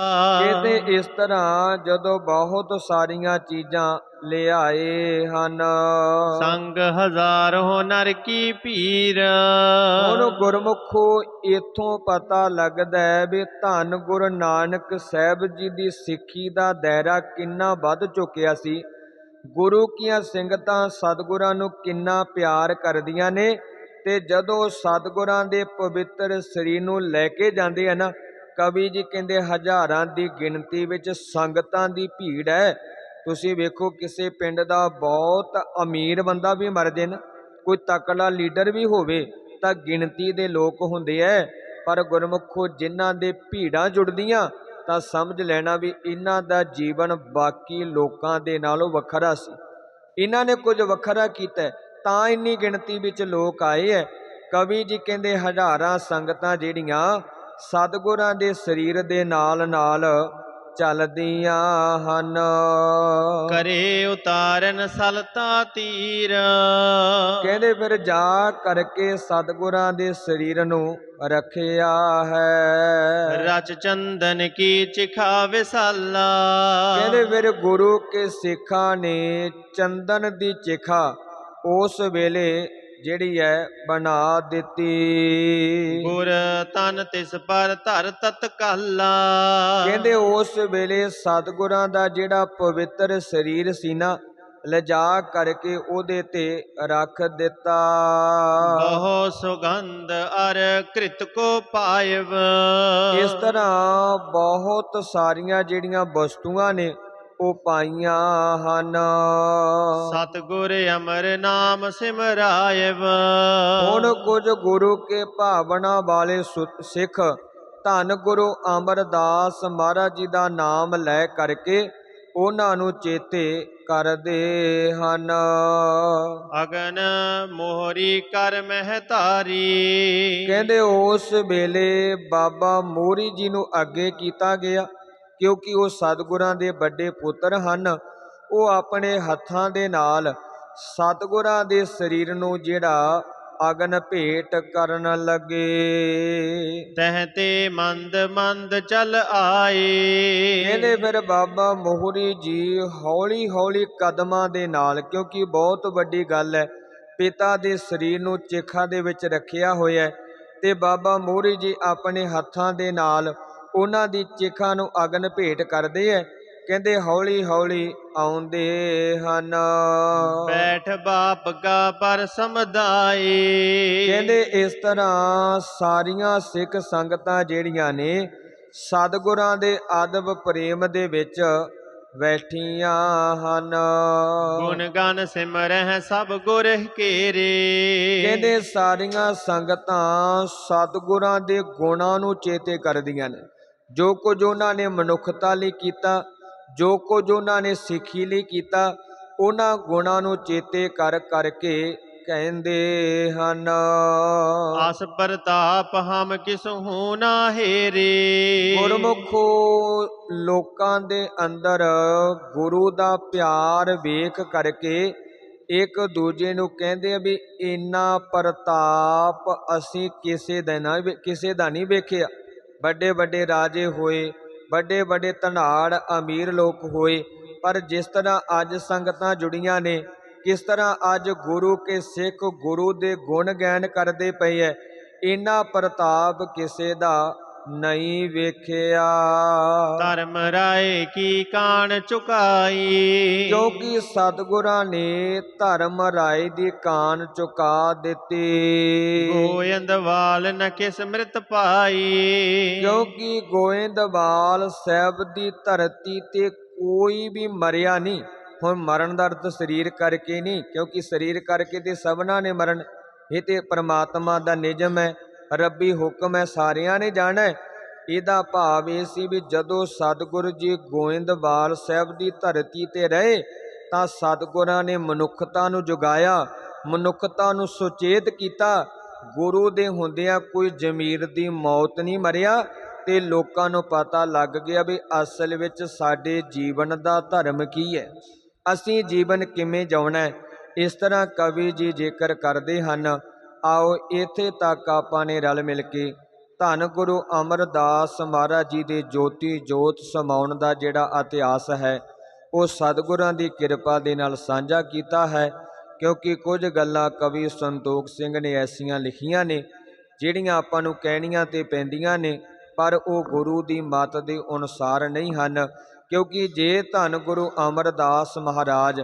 ਕਹਿੰਦੇ ਇਸ ਤਰ੍ਹਾਂ ਜਦੋਂ ਬਹੁਤ ਸਾਰੀਆਂ ਚੀਜ਼ਾਂ ਲਿਆਏ ਹਨ। ਸੰਗ ਹਜ਼ਾਰ ਹੋ ਨਰ ਕੀ ਪੀਰ। ਹੁਣ ਗੁਰਮੁਖੋ ਇਥੋਂ ਪਤਾ ਲੱਗਦਾ ਹੈ ਵੀ ਧੰਨ ਗੁਰੂ ਨਾਨਕ ਸਾਹਿਬ ਜੀ ਦੀ ਸਿੱਖੀ ਦਾ ਦਾਇਰਾ ਕਿੰਨਾ ਵੱਧ ਚੁੱਕਿਆ ਸੀ। ਗੁਰੂ ਕੀਆਂ ਸਿੰਘਤਾਂ ਸਤਿਗੁਰਾਂ ਨੂੰ ਕਿੰਨਾ ਪਿਆਰ ਕਰਦੀਆਂ ਨੇ ਤੇ ਜਦੋਂ ਸਤਿਗੁਰਾਂ ਦੇ ਪਵਿੱਤਰ ਸਰੀਰ ਨੂੰ ਲੈ ਕੇ ਜਾਂਦੇ ਆ ਨਾ ਕਵੀ ਜੀ ਕਹਿੰਦੇ, ਹਜ਼ਾਰਾਂ ਦੀ ਗਿਣਤੀ ਵਿੱਚ ਸੰਗਤਾਂ ਦੀ ਭੀੜ ਹੈ। ਤੁਸੀਂ ਵੇਖੋ, ਕਿਸੇ ਪਿੰਡ ਦਾ ਬਹੁਤ ਅਮੀਰ ਬੰਦਾ ਵੀ ਮਰ ਜੇ ਨਾ, ਕੋਈ ਤਕੜਾ ਲੀਡਰ ਵੀ ਹੋਵੇ, ਤਾਂ ਗਿਣਤੀ ਦੇ ਲੋਕ ਹੁੰਦੇ ਐ। ਪਰ ਗੁਰਮੁਖੋ, ਜਿਨ੍ਹਾਂ ਦੇ ਭੀੜਾਂ ਜੁੜਦੀਆਂ, ਤਾਂ ਸਮਝ ਲੈਣਾ ਵੀ ਇਹਨਾਂ ਦਾ ਜੀਵਨ ਬਾਕੀ ਲੋਕਾਂ ਦੇ ਨਾਲੋਂ ਵੱਖਰਾ ਸੀ। ਇਹਨਾਂ ਨੇ ਕੁਝ ਵੱਖਰਾ ਕੀਤਾ ਤਾਂ ਇੰਨੀ ਗਿਣਤੀ ਵਿੱਚ ਲੋਕ ਆਏ ਐ। ਕਵੀ ਜੀ ਕਹਿੰਦੇ, ਹਜ਼ਾਰਾਂ ਸੰਗਤਾਂ ਜਿਹੜੀਆਂ ਸਤਿਗੁਰਾਂ ਦੇ ਸਰੀਰ ਦੇ ਨਾਲ ਨਾਲ ਚੱਲਦੀਆਂ ਹਨ। ਕਰੇ ਉਤਾਰਨ ਸਲਤਾ ਤੀਰ। ਕਹਿੰਦੇ ਫਿਰ ਜਾ ਕਰਕੇ ਸਤਿਗੁਰਾਂ ਦੇ ਸਰੀਰ ਨੂੰ ਰੱਖਿਆ ਹੈ। ਰਚ ਚੰਦਨ ਕੀ ਚਿਖਾ ਵਿਸਾਲਾ। ਕਹਿੰਦੇ ਫਿਰ ਗੁਰੂ ਕੇ ਸਿੱਖਾਂ ਨੇ ਚੰਦਨ ਦੀ ਚਿਖਾ ਉਸ ਵੇਲੇ ਜਿਹੜੀ ਹੈ ਬਣਾ ਦਿੱਤੀ। ਗੁਰ ਤਨ ਤਿਸ ਪਰ ਧਰ ਤਤਕਾਲਾ ਕਹਿੰਦੇ ਉਸ ਵੇਲੇ ਸਤਿਗੁਰਾਂ ਦਾ ਜਿਹੜਾ ਪਵਿੱਤਰ ਸਰੀਰ ਸੀ ਨਾ ਲਿਜਾ ਕਰਕੇ ਉਹਦੇ ਤੇ ਰੱਖ ਦਿੱਤਾ। ਬਹੁ ਸੁਗੰਧ ਅਰ ਕ੍ਰਿਤ ਕੋ ਪਾਇਵ। ਇਸ ਤਰ੍ਹਾਂ ਬਹੁਤ ਸਾਰੀਆਂ ਜਿਹੜੀਆਂ ਵਸਤੂਆਂ ਨੇ ਉਹ ਪਾਈਆਂ ਹਨ। ਸਤਗੁਰ ਅਮਰ ਨਾਮ ਸਿਮਰਾਇਵ। ਹੁਣ ਕੁਝ ਗੁਰੂ ਕੇ ਭਾਵਨਾ ਵਾਲੇ ਸਿੱਖ ਧੰਨ ਗੁਰੂ ਅਮਰਦਾਸ ਮਹਾਰਾਜ ਜੀ ਦਾ ਨਾਮ ਲੈ ਕਰਕੇ ਉਹਨਾਂ ਨੂੰ ਚੇਤੇ ਕਰਦੇ ਹਨ। ਅਗਨ ਮੋਹਰੀ ਕਰ ਮਹਤਾਰੀ। ਕਹਿੰਦੇ ਉਸ ਵੇਲੇ ਬਾਬਾ ਮੋਰੀ ਜੀ ਨੂੰ ਅੱਗੇ ਕੀਤਾ ਗਿਆ। ਕਿਉਂਕਿ ਉਹ ਸਤਿਗੁਰਾਂ ਦੇ ਵੱਡੇ ਪੁੱਤਰ ਹਨ ਉਹ ਆਪਣੇ ਹੱਥਾਂ ਦੇ ਨਾਲ ਸਤਿਗੁਰਾਂ ਦੇ ਸਰੀਰ ਨੂੰ ਜਿਹੜਾ ਅਗਨ ਭੇਟ ਕਰਨ ਲੱਗੇ। ਤਹ ਤੇ ਮੰਦ ਮੰਦ ਚਲ ਆਏ। ਕਹਿੰਦੇ ਫਿਰ ਬਾਬਾ ਮੋਹਰੀ ਜੀ ਹੌਲੀ ਹੌਲੀ ਕਦਮਾਂ ਦੇ ਨਾਲ ਕਿਉਂਕਿ ਬਹੁਤ ਵੱਡੀ ਗੱਲ ਹੈ ਪਿਤਾ ਦੇ ਸਰੀਰ ਨੂੰ ਚਿਖਾ ਦੇ ਵਿੱਚ ਰੱਖਿਆ ਹੋਇਆ ਹੈ ਤੇ ਬਾਬਾ ਮੋਹਰੀ ਜੀ ਆਪਣੇ ਹੱਥਾਂ ਦੇ ਨਾਲ ਉਹਨਾਂ ਦੀ ਚਿਖਾ ਨੂੰ ਅਗਨ ਭੇਟ ਕਰਦੇ ਐ। ਕਹਿੰਦੇ ਹੌਲੀ ਹੌਲੀ ਆਉਂਦੇ ਹਨ। ਬੈਠ ਬਾਪ ਕਾ ਪਰ ਸਮਦਾਈ ਕਹਿੰਦੇ ਇਸ ਤਰ੍ਹਾਂ ਸਾਰੀਆਂ ਸਿੱਖ ਸੰਗਤਾਂ ਜਿਹੜੀਆਂ ਨੇ ਸਤਿਗੁਰਾਂ ਦੇ ਅਦਬ ਪ੍ਰੇਮ ਦੇ ਵਿੱਚ ਬੈਠੀਆਂ ਹਨ। ਗੁਣ ਗਨ ਸਿਮਰਹਿ ਸਭ ਗੁਰ ਕੇਰੇ। ਕਹਿੰਦੇ ਸਾਰੀਆਂ ਸੰਗਤਾਂ ਸਤਿਗੁਰਾਂ ਦੇ ਗੁਣਾਂ ਨੂੰ ਚੇਤੇ ਕਰਦੀਆਂ ਨੇ। ਜੋ ਕੁਝ ਉਹਨਾਂ ਨੇ ਮਨੁੱਖਤਾ ਲਈ ਕੀਤਾ ਜੋ ਕੁਝ ਉਹਨਾਂ ਨੇ ਸਿੱਖੀ ਲਈ ਕੀਤਾ ਉਹਨਾਂ ਗੁਣਾਂ ਨੂੰ ਚੇਤੇ ਕਰ ਕਰਕੇ ਕਹਿੰਦੇ ਹਨ। ਆਸ ਪ੍ਰਤਾਪ ਹਮ ਕਿਸਹੂ ਨਾ ਹੇਰੇ। ਗੁਰਮੁਖੋ ਲੋਕਾਂ ਦੇ ਅੰਦਰ ਗੁਰੂ ਦਾ ਪਿਆਰ ਵੇਖ ਕਰਕੇ ਇੱਕ ਦੂਜੇ ਨੂੰ ਕਹਿੰਦੇ ਆ ਵੀ ਇੰਨਾ ਪ੍ਰਤਾਪ ਅਸੀਂ ਕਿਸੇ ਦਾ ਨਾ ਕਿਸੇ ਦਾ ਨਹੀਂ ਵੇਖਿਆ। ਵੱਡੇ ਵੱਡੇ ਰਾਜੇ ਹੋਏ, ਵੱਡੇ ਵੱਡੇ ਧਨਾੜ ਅਮੀਰ ਲੋਕ ਹੋਏ, ਪਰ ਜਿਸ ਤਰ੍ਹਾਂ ਅੱਜ ਸੰਗਤਾਂ ਜੁੜੀਆਂ ਨੇ, ਕਿਸ ਤਰ੍ਹਾਂ ਅੱਜ ਗੁਰੂ ਕੇ ਸਿੱਖ ਗੁਰੂ ਦੇ ਗੁਣ ਗਾਇਨ ਕਰਦੇ ਪਏ ਐ, ਇੰਨਾ ਪ੍ਰਤਾਪ ਕਿਸੇ ਦਾ ਨਹੀਂ ਵੇਖਿਆ। ਧਰਮ ਰਾਏ ਕੀ ਕਾਣ ਚੁਕਾਈ? ਕਿਉਂਕਿ ਸਤਿਗੁਰਾਂ ਨੇ ਧਰਮ ਰਾਏ ਦੀ ਕਾਨ ਚੁਕਾ ਦਿੱਤੀ। ਗੋਇੰਦਵਾਲ ਨ ਕਿਸ ਮ੍ਰਿਤ ਪਾਈ? ਕਿਉਂਕਿ ਗੋਇੰਦਵਾਲ ਸਾਹਿਬ ਦੀ ਧਰਤੀ ਤੇ ਕੋਈ ਵੀ ਮਰਿਆ ਨਹੀਂ ਹੁਣ ਮਰਨ ਦਾ ਅਰਥ ਸਰੀਰ ਕਰਕੇ ਨਹੀਂ ਕਿਉਂਕਿ ਸਰੀਰ ਕਰਕੇ ਤੇ ਸਭਨਾਂ ਨੇ ਮਰਨ ਇਹ ਤੇ ਪ੍ਰਮਾਤਮਾ ਦਾ ਨਿਯਮ ਹੈ। ਰੱਬੀ ਹੁਕਮ ਹੈ, ਸਾਰਿਆਂ ਨੇ ਜਾਣਾ। ਹੈ ਇਹਦਾ ਭਾਵ ਇਹ ਸੀ ਵੀ ਜਦੋਂ ਸਤਿਗੁਰੂ ਜੀ ਗੋਇੰਦਵਾਲ ਸਾਹਿਬ ਦੀ ਧਰਤੀ ਤੇ ਰਹੇ, ਤਾਂ ਸਤਿਗੁਰਾਂ ਨੇ ਮਨੁੱਖਤਾ ਨੂੰ ਜੁਗਾਇਆ, ਮਨੁੱਖਤਾ ਨੂੰ ਸੁਚੇਤ ਕੀਤਾ। ਗੁਰੂ ਦੇ ਹੁੰਦਿਆਂ ਕੋਈ ਜ਼ਮੀਰ ਦੀ ਮੌਤ ਨਹੀਂ ਮਰਿਆ, ਤੇ ਲੋਕਾਂ ਨੂੰ ਪਤਾ ਲੱਗ ਗਿਆ ਵੀ ਅਸਲ ਵਿੱਚ ਸਾਡੇ ਜੀਵਨ ਦਾ ਧਰਮ ਕੀ ਹੈ। ਅਸੀਂ ਜੀਵਨ ਕਿਵੇਂ ਜਿਉਣਾ ਹੈ? ਇਸ ਤਰ੍ਹਾਂ ਕਵੀ ਜੀ ਜ਼ਿਕਰ ਕਰਦੇ ਹਨ ਆਓ ਇੱਥੇ ਤੱਕ ਆਪਾਂ ਨੇ ਰਲ ਮਿਲ ਕੇ ਧੰਨ ਗੁਰੂ ਅਮਰਦਾਸ ਮਹਾਰਾਜ ਜੀ ਦੇ ਜੋਤੀ ਜੋਤ ਸਮਾਉਣ ਦਾ ਜਿਹੜਾ ਇਤਿਹਾਸ ਹੈ, ਉਹ ਸਤਿਗੁਰਾਂ ਦੀ ਕਿਰਪਾ ਦੇ ਨਾਲ ਸਾਂਝਾ ਕੀਤਾ ਹੈ, ਕਿਉਂਕਿ ਕੁਝ ਗੱਲਾਂ ਕਵੀ ਸੰਤੋਖ ਸਿੰਘ ਨੇ ਐਸੀਆਂ ਲਿਖੀਆਂ ਨੇ, ਜਿਹੜੀਆਂ ਆਪਾਂ ਨੂੰ ਕਹਿਣੀਆਂ ਤੇ ਪੈਂਦੀਆਂ ਨੇ, ਪਰ ਉਹ ਗੁਰੂ ਦੀ ਮੱਤ ਦੇ ਅਨੁਸਾਰ ਨਹੀਂ ਹਨ, ਕਿਉਂਕਿ ਜੇ ਧੰਨ ਗੁਰੂ ਅਮਰਦਾਸ ਮਹਾਰਾਜ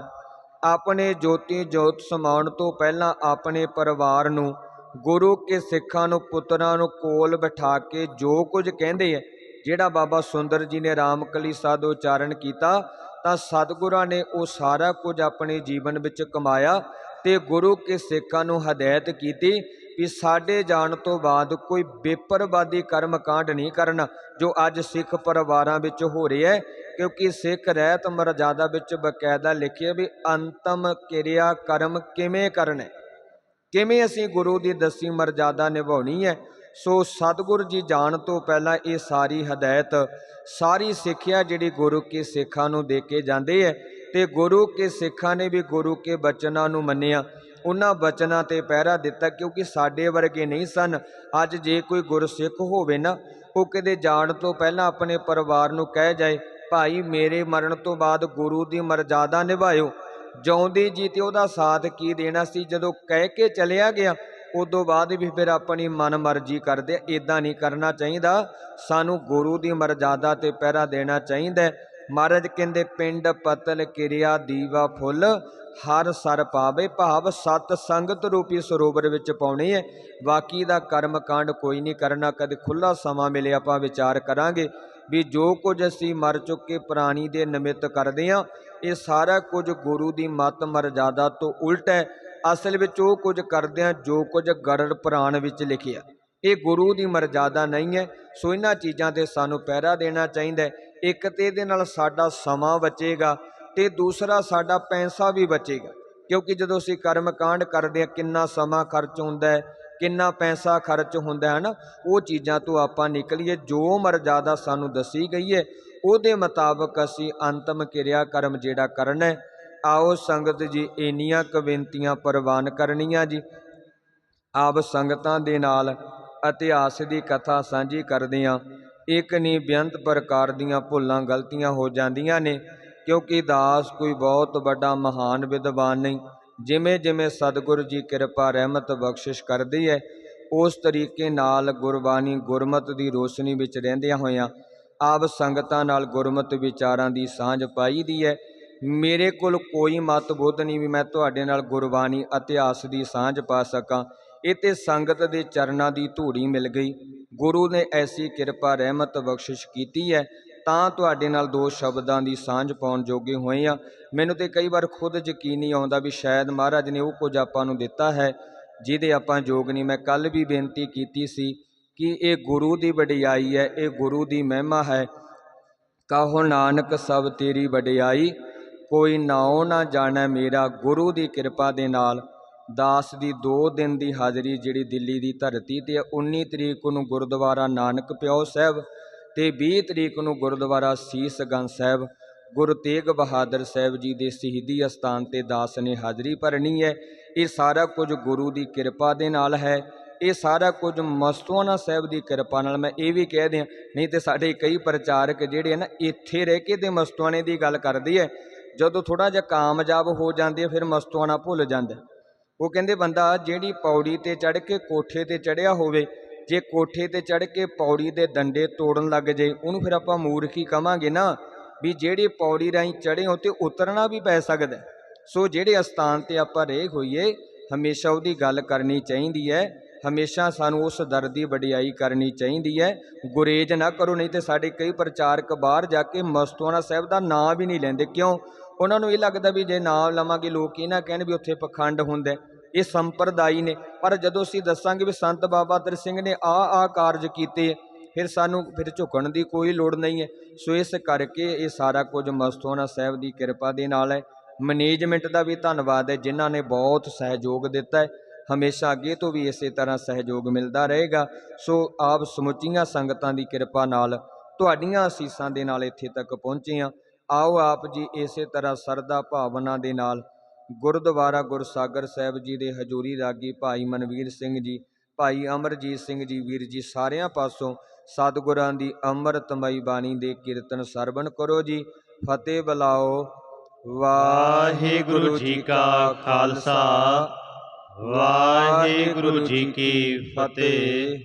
ਆਪਣੇ ਜੋਤੀ ਜੋਤ ਸਮਾਉਣ ਤੋਂ ਪਹਿਲਾਂ ਆਪਣੇ ਪਰਿਵਾਰ ਨੂੰ, ਗੁਰੂ ਕੇ ਸਿੱਖਾਂ ਨੂੰ, ਪੁੱਤਰਾਂ ਨੂੰ ਕੋਲ ਬਿਠਾ ਕੇ ਜੋ ਕੁਝ ਕਹਿੰਦੇ ਹੈ ਜਿਹੜਾ ਬਾਬਾ ਸੁੰਦਰ ਜੀ ਨੇ ਰਾਮਕਲੀ ਸਾਧ ਉਚਾਰਨ ਕੀਤਾ, ਤਾਂ ਸਤਿਗੁਰਾਂ ਨੇ ਉਹ ਸਾਰਾ ਕੁਝ ਆਪਣੇ ਜੀਵਨ ਵਿੱਚ ਕਮਾਇਆ ਤੇ ਗੁਰੂ ਕੇ ਸਿੱਖਾਂ ਨੂੰ ਹਦਾਇਤ ਕੀਤੀ ਵੀ ਸਾਡੇ ਜਾਣ ਤੋਂ ਬਾਅਦ ਕੋਈ ਬੇਪਰਵਾਦੀ ਕਰਮ ਕਾਂਡ ਨਹੀਂ ਕਰਨਾ ਜੋ ਅੱਜ ਸਿੱਖ ਪਰਿਵਾਰਾਂ ਵਿੱਚ ਹੋ ਰਿਹਾ ਹੈ, ਕਿਉਂਕਿ ਸਿੱਖ ਰਹਿਤ ਮਰਜ਼ਾਦਾ ਵਿੱਚ ਬਕਾਇਦਾ ਲਿਖਿਆ ਵੀ ਅੰਤਮ ਕਿਰਿਆ ਕਰਮ ਕਿਵੇਂ ਕਰਨਾ ਕਿਵੇਂ ਅਸੀਂ ਗੁਰੂ ਦੀ ਦਸੀ ਮਰਜ਼ਾਦਾ ਨਿਭਾਉਣੀ ਹੈ? ਸੋ ਸਤਿਗੁਰ ਜੀ ਜਾਣ ਤੋਂ ਪਹਿਲਾਂ ਇਹ ਸਾਰੀ ਹਦਾਇਤ ਸਾਰੀ ਸਿੱਖਿਆ ਜਿਹੜੀ ਗੁਰੂ ਕੇ ਸਿੱਖਾਂ ਨੂੰ ਦੇ ਕੇ ਜਾਂਦੇ ਹੈ, ਤੇ ਗੁਰੂ ਕੇ ਸਿੱਖਾਂ ਨੇ ਵੀ ਗੁਰੂ ਕੇ ਬਚਨਾਂ ਨੂੰ ਮੰਨਿਆ। ਉਹਨਾਂ ਬਚਨਾਂ ਤੇ ਪਹਿਰਾ ਦਿੱਤਾ ਕਿਉਂਕਿ ਸਾਡੇ ਵਰਗੇ ਨਹੀਂ ਸਨ। ਅੱਜ ਜੇ ਕੋਈ ਗੁਰਸਿੱਖ ਹੋਵੇ ਨਾ, ਉਹ ਕਿਤੇ ਜਾਣ ਤੋਂ ਪਹਿਲਾਂ ਆਪਣੇ ਪਰਿਵਾਰ ਨੂੰ ਕਹਿ ਜਾਏ, ਭਾਈ, ਮੇਰੇ ਮਰਨ ਤੋਂ ਬਾਅਦ ਗੁਰੂ ਦੀ ਮਰਜ਼ਾਦਾ ਨਿਭਾਇਓ। ਜਿਉਂਦੀ ਜੀ ਤੇ ਉਹਦਾ ਸਾਥ ਕੀ ਦੇਣਾ ਸੀ? ਜਦੋਂ ਕਹਿ ਕੇ ਚਲਿਆ ਗਿਆ, ਉਦੋਂ ਬਾਅਦ ਵੀ ਫਿਰ ਆਪਣੀ ਮਨ ਮਰਜ਼ੀ ਕਰਦੇ ਇਦਾਂ ਨਹੀਂ ਕਰਨਾ ਚਾਹੀਦਾ। ਸਾਨੂੰ ਗੁਰੂ ਦੀ ਮਰਜ਼ਾਦਾ ਤੇ ਪਹਿਰਾ ਦੇਣਾ ਚਾਹੀਦਾ ਮਹਾਰਾਜ ਕਹਿੰਦੇ, ਪਿੰਡ ਪਤਲ ਕਿਰਿਆ ਦੀਵਾ ਫੁੱਲ, ਹਰ ਸਰ ਪਾਵੇ ਭਾਵ, ਸਤ ਸੰਗਤ ਰੂਪੀ ਸਰੋਵਰ ਵਿੱਚ ਪਾਉਣੀ ਹੈ ਬਾਕੀ ਦਾ ਕਰਮ ਕਾਂਡ ਕੋਈ ਨਹੀਂ ਕਰਨਾ, ਕਦੇ ਖੁੱਲਾ ਸਮਾਂ ਮਿਲੇ ਆਪਾਂ ਵਿਚਾਰ ਕਰਾਂਗੇ। ਵੀ ਜੋ ਕੁਝ ਅਸੀਂ ਮਰ ਚੁੱਕੇ ਪ੍ਰਾਣੀ ਦੇ ਨਿਮਿਤ ਕਰਦੇ ਹਾਂ ਇਹ ਸਾਰਾ ਕੁਝ ਗੁਰੂ ਦੀ ਮਤ ਮਰਜ਼ਾਦਾ ਤੋਂ ਉਲਟ ਹੈ ਅਸਲ ਵਿੱਚ ਉਹ ਕੁਝ ਕਰਦੇ ਹਾਂ ਜੋ ਕੁਝ ਗਰੜ ਪ੍ਰਾਣ ਵਿੱਚ ਲਿਖਿਆ। ਇਹ ਗੁਰੂ ਦੀ ਮਰਜ਼ਾਦਾ ਨਹੀਂ ਹੈ ਸੋ ਇਹਨਾਂ ਚੀਜ਼ਾਂ ਤੇ ਸਾਨੂੰ ਪਹਿਰਾ ਦੇਣਾ ਚਾਹੀਦਾ ਹੈ ਇੱਕ ਤੇ ਇਹਦੇ ਨਾਲ ਸਾਡਾ ਸਮਾਂ ਬਚੇਗਾ ਤੇ ਦੂਸਰਾ ਸਾਡਾ ਪੈਸਾ ਵੀ ਬਚੇਗਾ। ਕਿਉਂਕਿ ਜਦੋਂ ਅਸੀਂ ਕਰਮ ਕਾਂਡ ਕਰਦੇ ਹਾਂ, ਕਿੰਨਾ ਸਮਾਂ ਖਰਚ ਹੁੰਦਾ ਹੈ, ਕਿੰਨਾ ਪੈਸਾ ਖਰਚ ਹੁੰਦਾ ਹੈ ਨਾ, ਉਹ ਚੀਜ਼ਾਂ ਤੋਂ ਆਪਾਂ ਨਿਕਲੀਏ, ਜੋ ਮਰਜ਼ਾਦਾ ਸਾਨੂੰ ਦੱਸੀ ਗਈ ਹੈ, ਉਹਦੇ ਮੁਤਾਬਕ ਅਸੀਂ ਅੰਤਮ ਕਿਰਿਆ ਕਰਮ ਜਿਹੜਾ ਕਰਨਾ ਹੈ, ਆਓ ਸੰਗਤ ਜੀ ਇੰਨੀਆਂ ਕਵਿੰਤੀਆਂ ਪ੍ਰਵਾਨ ਕਰਨੀਆਂ ਜੀ। ਆਪ ਸੰਗਤਾਂ ਦੇ ਨਾਲ ਇਤਿਹਾਸ ਦੀ ਕਥਾ ਸਾਂਝੀ ਕਰਦੇ ਹਾਂ। ਇੱਕ ਨਹੀਂ ਬੇਅੰਤ ਪ੍ਰਕਾਰ ਦੀਆਂ ਭੁੱਲਾਂ ਗਲਤੀਆਂ ਹੋ ਜਾਂਦੀਆਂ ਨੇ, ਕਿਉਂਕਿ ਦਾਸ ਕੋਈ ਬਹੁਤ ਵੱਡਾ ਮਹਾਨ ਵਿਦਵਾਨ ਨਹੀਂ। ਜਿਵੇਂ ਜਿਵੇਂ ਸਤਿਗੁਰੂ ਜੀ ਕਿਰਪਾ, ਰਹਿਮਤ, ਬਖਸ਼ਿਸ਼ ਕਰਦੀ ਹੈ ਉਸ ਤਰੀਕੇ ਨਾਲ ਗੁਰਬਾਣੀ ਗੁਰਮਤ ਦੀ ਰੋਸ਼ਨੀ ਵਿੱਚ ਰਹਿੰਦਿਆਂ ਹੋਇਆਂ ਆਪ ਸੰਗਤਾਂ ਨਾਲ ਗੁਰਮਤ ਵਿਚਾਰਾਂ ਦੀ ਸਾਂਝ ਪਾਈ ਦੀ ਹੈ ਮੇਰੇ ਕੋਲ ਕੋਈ ਮਤ ਬੁੱਧ ਨਹੀਂ ਵੀ ਮੈਂ ਤੁਹਾਡੇ ਨਾਲ ਗੁਰਬਾਣੀ, ਇਤਿਹਾਸ ਦੀ ਸਾਂਝ ਪਾ ਸਕਾਂ। ਇਹ ਤੇ ਸੰਗਤ ਦੇ ਚਰਨਾਂ ਦੀ ਧੂੜੀ ਮਿਲ ਗਈ। ਗੁਰੂ ਨੇ ਐਸੀ ਕਿਰਪਾ, ਰਹਿਮਤ, ਬਖਸ਼ਿਸ਼ ਕੀਤੀ ਹੈ, ਤਾਂ ਤੁਹਾਡੇ ਨਾਲ ਦੋ ਸ਼ਬਦਾਂ ਦੀ ਸਾਂਝ ਪਾਉਣ ਜੋਗੇ ਹੋਏ ਆ ਮੈਨੂੰ ਤੇ ਕਈ ਵਾਰ ਖੁਦ ਯਕੀਨ ਨਹੀਂ ਆਉਂਦਾ ਵੀ ਸ਼ਾਇਦ ਮਹਾਰਾਜ ਨੇ ਉਹ ਕੁਝ ਆਪਾਂ ਨੂੰ ਦਿੱਤਾ ਹੈ, ਜਿਹਦੇ ਆਪਾਂ ਯੋਗ ਨਹੀਂ। ਮੈਂ ਕੱਲ ਵੀ ਬੇਨਤੀ ਕੀਤੀ ਸੀ ਕਿ ਇਹ ਗੁਰੂ ਦੀ ਵਡਿਆਈ ਹੈ, ਇਹ ਗੁਰੂ ਦੀ ਮਹਿਮਾ ਹੈ। ਕਹੋ ਨਾਨਕ, ਸਭ ਤੇਰੀ ਵਡਿਆਈ, ਕੋਈ ਨਾਉ ਨਾ ਜਾਣੈ ਮੇਰਾ ਗੁਰੂ ਦੀ ਕਿਰਪਾ ਦੇ ਨਾਲ। ਦਾਸ ਦੀ 2 ਦਿਨ ਦੀ ਹਾਜ਼ਰੀ ਜਿਹੜੀ ਦਿੱਲੀ ਦੀ ਧਰਤੀ ਤੇ ਹੈ 19 ਤਰੀਕ ਨੂੰ ਗੁਰਦੁਆਰਾ ਨਾਨਕ ਪਿਓ ਸਾਹਿਬ ਤੇ 20 ਤਰੀਕ ਨੂੰ ਗੁਰਦੁਆਰਾ ਸੀਸਗੰਜ ਸਾਹਿਬ, ਗੁਰੂ ਤੇਗ ਬਹਾਦਰ ਸਾਹਿਬ ਜੀ ਦੇ ਸ਼ਹੀਦੀ ਅਸਥਾਨ ਤੇ ਦਾਸ ਨੇ ਹਾਜ਼ਰੀ ਭਰਨੀ ਹੈ। ਇਹ ਸਾਰਾ ਕੁਝ ਗੁਰੂ ਦੀ ਕਿਰਪਾ ਦੇ ਨਾਲ ਹੈ। ਇਹ ਸਾਰਾ ਕੁਝ ਮਸਤੂਆਨਾ ਸਾਹਿਬ ਦੀ ਕਿਰਪਾ ਨਾਲ ਮੈਂ ਇਹ ਵੀ ਕਹਿ ਦਿਆਂ, ਨਹੀਂ ਤੇ ਸਾਡੇ ਕਈ ਪ੍ਰਚਾਰਕ ਜਿਹੜੇ ਆ ਨਾ, ਇੱਥੇ ਰਹਿ ਕੇ ਤੇ ਮਸਤੂਆਨੇ ਦੀ ਗੱਲ ਕਰਦੇ ਆ। ਜਦੋਂ ਥੋੜਾ ਜਿਹਾ ਕਾਮਯਾਬ ਹੋ ਜਾਂਦੇ ਆ, ਫਿਰ ਮਸਤੂਆਨਾ ਭੁੱਲ ਜਾਂਦਾ ਉਹ ਕਹਿੰਦੇ, ਬੰਦਾ ਜਿਹੜੀ ਪੌੜੀ ਤੇ ਚੜ੍ਹ ਕੇ ਕੋਠੇ ਤੇ ਚੜਿਆ ਹੋਵੇ, ਜੇ ਕੋਠੇ ਤੇ ਚੜ੍ਹ ਕੇ ਪੌੜੀ ਦੇ ਡੰਡੇ ਤੋੜਨ ਲੱਗ ਜੇ, ਉਹਨੂੰ ਫਿਰ ਆਪਾਂ ਮੂਰਖੀ ਕਵਾਂਗੇ ਨਾ ਵੀ ਜਿਹੜੀ ਪੌੜੀ ਰਾਹੀਂ ਚੜ੍ਹੇ ਹੋ ਤੇ ਉਤਰਨਾ ਵੀ ਪੈ ਸਕਦਾ ਸੋ ਜਿਹੜੇ ਅਸਥਾਨ ਤੇ ਆਪਾਂ ਰਹੇ ਹੋਈਏ, ਹਮੇਸ਼ਾ ਉਹਦੀ ਗੱਲ ਕਰਨੀ ਚਾਹੀਦੀ ਹੈ ਹਮੇਸ਼ਾ ਸਾਨੂੰ ਉਸ ਦਰ ਦੀ ਵਡਿਆਈ ਕਰਨੀ ਚਾਹੀਦੀ ਹੈ। ਗੁਰੇਜ ਨਾ ਕਰੋ, ਨਹੀਂ ਤੇ ਸਾਡੇ ਕਈ ਪ੍ਰਚਾਰਕ ਬਾਹਰ ਜਾ ਕੇ ਮਸਤੂਆਣਾ ਸਾਹਿਬ ਦਾ ਨਾਂ ਵੀ ਨਹੀਂ ਲੈਂਦੇ। ਕਿਉਂ? ਉਹਨਾਂ ਨੂੰ ਇਹ ਲੱਗਦਾ ਵੀ ਜੇ ਨਾਮ ਲਵਾਂਗੇ, ਲੋਕ ਇਹ ਨਾ ਕਹਿਣ ਵੀ ਉੱਥੇ ਪਖੰਡ ਹੁੰਦਾ ਇਹ ਸੰਪਰਦਾਈ ਨੇ। ਪਰ ਜਦੋਂ ਅਸੀਂ ਦੱਸਾਂਗੇ ਵੀ ਸੰਤ ਬਾਬਾ ਤਰ ਸਿੰਘ ਨੇ ਆ ਆ ਕਾਰਜ ਕੀਤੇ, ਫਿਰ ਸਾਨੂੰ ਫਿਰ ਝੁਕਣ ਦੀ ਕੋਈ ਲੋੜ ਨਹੀਂ ਹੈ। ਸੋ ਇਸ ਕਰਕੇ ਇਹ ਸਾਰਾ ਕੁਝ ਮਸਤੂਆਣਾ ਸਾਹਿਬ ਦੀ ਕਿਰਪਾ ਦੇ ਨਾਲ ਹੈ। ਮੈਨੇਜਮੈਂਟ ਦਾ ਵੀ ਧੰਨਵਾਦ ਹੈ, ਜਿਨ੍ਹਾਂ ਨੇ ਬਹੁਤ ਸਹਿਯੋਗ ਦਿੱਤਾ ਹੈ। ਹਮੇਸ਼ਾ ਅੱਗੇ ਤੋਂ ਵੀ ਇਸੇ ਤਰ੍ਹਾਂ ਸਹਿਯੋਗ ਮਿਲਦਾ ਰਹੇਗਾ। ਸੋ ਆਪ ਸਮੁੱਚੀਆਂ ਸੰਗਤਾਂ ਦੀ ਕਿਰਪਾ ਨਾਲ ਤੁਹਾਡੀਆਂ ਅਸੀਸਾਂ ਦੇ ਨਾਲ ਇੱਥੇ ਤੱਕ ਪਹੁੰਚੇ ਹਾਂ। ਆਓ ਆਪ ਜੀ ਇਸੇ ਤਰ੍ਹਾਂ ਸਰਦਾ ਭਾਵਨਾ ਦੇ ਨਾਲ ਗੁਰਦੁਆਰਾ ਗੁਰਸਾਗਰ ਸਾਹਿਬ ਜੀ ਦੇ ਹਜੂਰੀ ਰਾਗੀ ਭਾਈ ਮਨਵੀਰ ਸਿੰਘ ਜੀ, ਭਾਈ ਅਮਰਜੀਤ ਸਿੰਘ ਜੀ ਵੀਰ ਜੀ ਸਾਰਿਆਂ ਪਾਸੋਂ ਸਤਿਗੁਰਾਂ ਦੀ ਅੰਮ੍ਰਿਤਮਈ ਬਾਣੀ ਦੇ ਕੀਰਤਨ ਸਰਵਣ ਕਰੋ ਜੀ। ਫਤਿਹ ਬੁਲਾਓ। ਵਾਹਿਗੁਰੂ ਜੀ ਕਾ ਖਾਲਸਾ। ਵਾਹਿਗੁਰੂ ਜੀ ਕੀ ਫਤਿਹ।